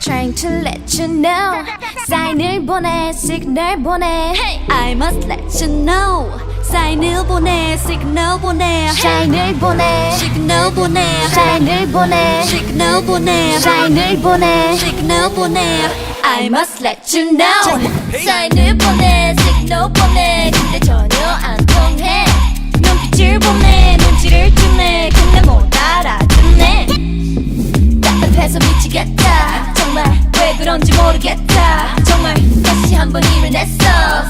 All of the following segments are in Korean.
Trying to let you know. Sign it, 보내 signal 보내 hey. I must let you know. Sign it, 보내 signal 보내 it, 보내 signal 보내 it, 보내 signal 보내 it, 보내 signal 보내 I must let you know. Sign it, 보내 signal 보내 했다 정말 왜 그런지 모르겠다. 정말 다시 한번 힘을 냈어.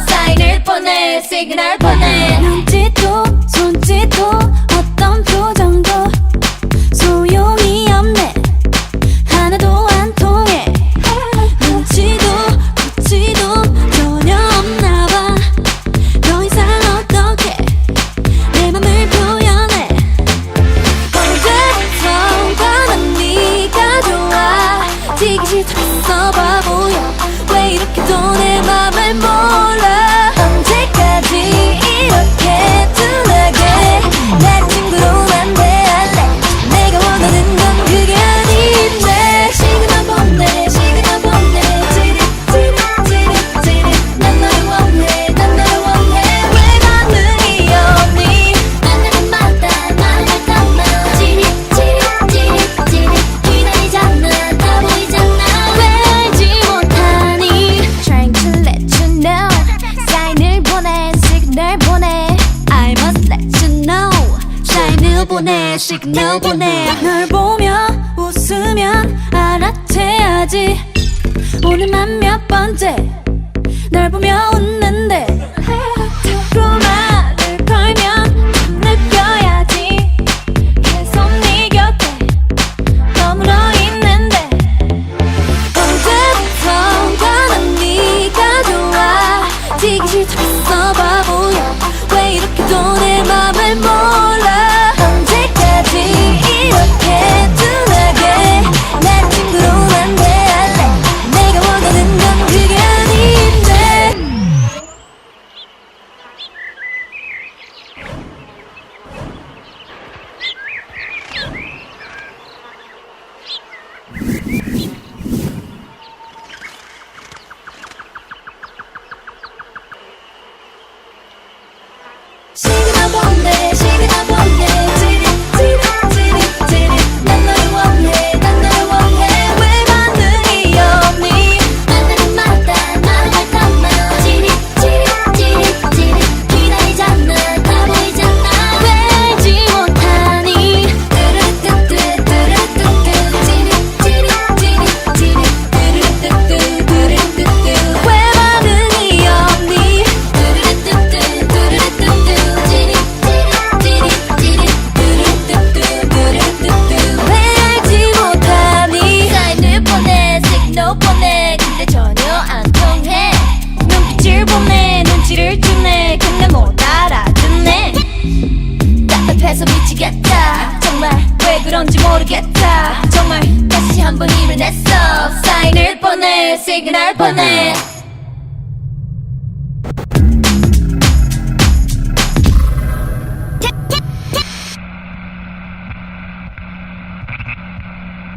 사인을 보내 시그널 보내. 눈짓 보내 시그널 보내. 널 보며 웃으면 알아채야지. 오늘만 몇 번째 모르겠다. 정말 왜 그런지 모르겠다. 정말 다시 한 번 일어났어. 사인을 보내 시그널 보내.